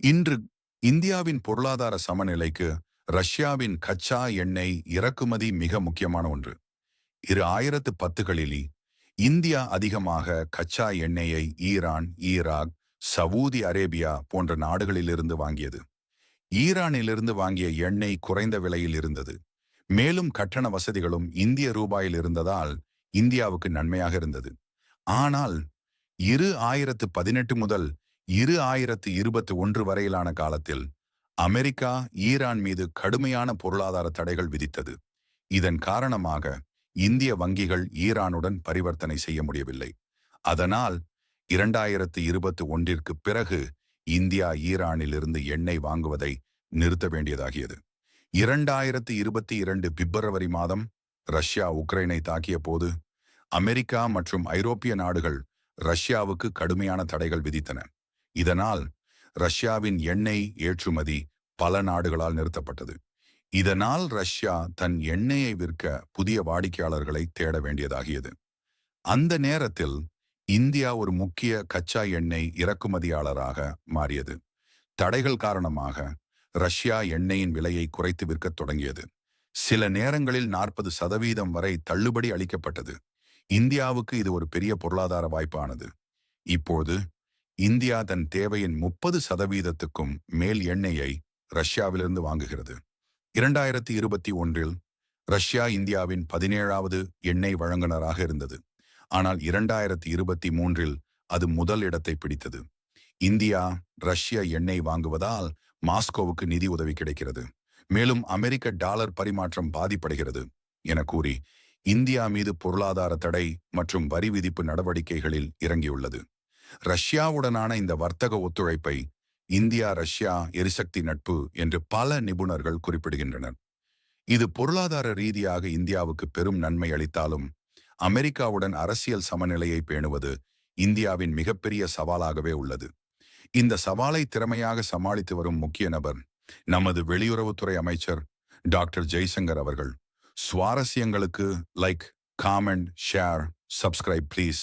இன்று இந்தியாவின் பொருளாதார சமநிலைக்கு ரஷ்யாவின் கச்சா எண்ணெய் இறக்குமதி மிக முக்கியமான ஒன்று. இரு ஆயிரத்து பத்துகளில் இந்தியா அதிகமாக கச்சா எண்ணெயை ஈரான் ஈராக் சவூதி அரேபியா போன்ற நாடுகளிலிருந்து வாங்கியது. ஈரானிலிருந்து வாங்கிய எண்ணெய் குறைந்த விலையில் இருந்தது. மேலும் கட்டண வசதிகளும் இந்திய ரூபாயில் இருந்ததால் இந்தியாவுக்கு நன்மையாக இருந்தது. ஆனால் இரு ஆயிரத்து பதினெட்டு முதல் இரு ஆயிரத்து இருபத்தி ஒன்று வரையிலான காலத்தில் அமெரிக்கா ஈரான் மீது கடுமையான பொருளாதார தடைகள் விதித்தது. இதன் காரணமாக இந்திய வங்கிகள் ஈரானுடன் பரிவர்த்தனை செய்ய முடியவில்லை. அதனால் இரண்டாயிரத்து இருபத்தி ஒன்றிற்கு பிறகு இந்தியா ஈரானிலிருந்து எண்ணெய் வாங்குவதை நிறுத்த வேண்டியதாகியது. இரண்டாயிரத்து இருபத்தி இரண்டு பிப்ரவரி மாதம் ரஷ்யா உக்ரைனை தாக்கிய போது அமெரிக்கா மற்றும் ஐரோப்பிய நாடுகள் ரஷ்யாவுக்கு கடுமையான தடைகள் விதித்தன. இதனால் ரஷ்யாவின் எண்ணெய் ஏற்றுமதி பல நாடுகளால் நிறுத்தப்பட்டது. இதனால் ரஷ்யா தன் எண்ணெயை விற்க புதிய வாடிக்கையாளர்களை தேட வேண்டியதாகியது. அந்த நேரத்தில் இந்தியா ஒரு முக்கிய கச்சா எண்ணெய் இறக்குமதியாளராக மாறியது. தடைகள் காரணமாக ரஷ்யா எண்ணெயின் விலையை குறைத்து விற்கத் தொடங்கியது. சில நேரங்களில் நாற்பது சதவீதம் வரை தள்ளுபடி அளிக்கப்பட்டது. இந்தியாவுக்கு இது ஒரு பெரிய பொருளாதார வாய்ப்பானது. இப்போது இந்தியா தன் தேவையின் முப்பது சதவீதத்துக்கும் மேல் எண்ணெயை ரஷ்யாவிலிருந்து வாங்குகிறது. இரண்டாயிரத்தி இருபத்தி ஒன்றில் ரஷ்யா இந்தியாவின் பதினேழாவது எண்ணெய் வழங்குனராக இருந்தது. ஆனால் இரண்டாயிரத்தி இருபத்தி மூன்றில் அது முதல் இடத்தை பிடித்தது. இந்தியா ரஷ்ய எண்ணெய் வாங்குவதால் மாஸ்கோவுக்கு நிதி உதவி கிடைக்கிறது. மேலும் அமெரிக்க டாலர் பரிமாற்றம் பாதிப்படைகிறது என கூறி இந்தியா மீது பொருளாதார தடை மற்றும் வரி விதிப்பு நடவடிக்கைகளில் இறங்கியுள்ளது. ரஷ்யாவுடனான இந்த வர்த்தக ஒத்துழைப்பை இந்தியா ரஷ்யா எரிசக்தி நட்பு என்று பல நிபுணர்கள் குறிப்பிடுகின்றனர். இது பொருளாதார ரீதியாக இந்தியாவுக்கு பெரும் நன்மை அளித்தாலும் அமெரிக்காவுடன் அரசியல் சமநிலையை பேணுவது இந்தியாவின் மிகப்பெரிய சவாலாகவே உள்ளது. இந்த சவாலை திறமையாக சமாளித்து வரும் முக்கிய நபர் நமது வெளியுறவுத்துறை அமைச்சர் டாக்டர் ஜெய்சங்கர் அவர்கள். சுவாரஸ்யங்களுக்கு like comment share subscribe please.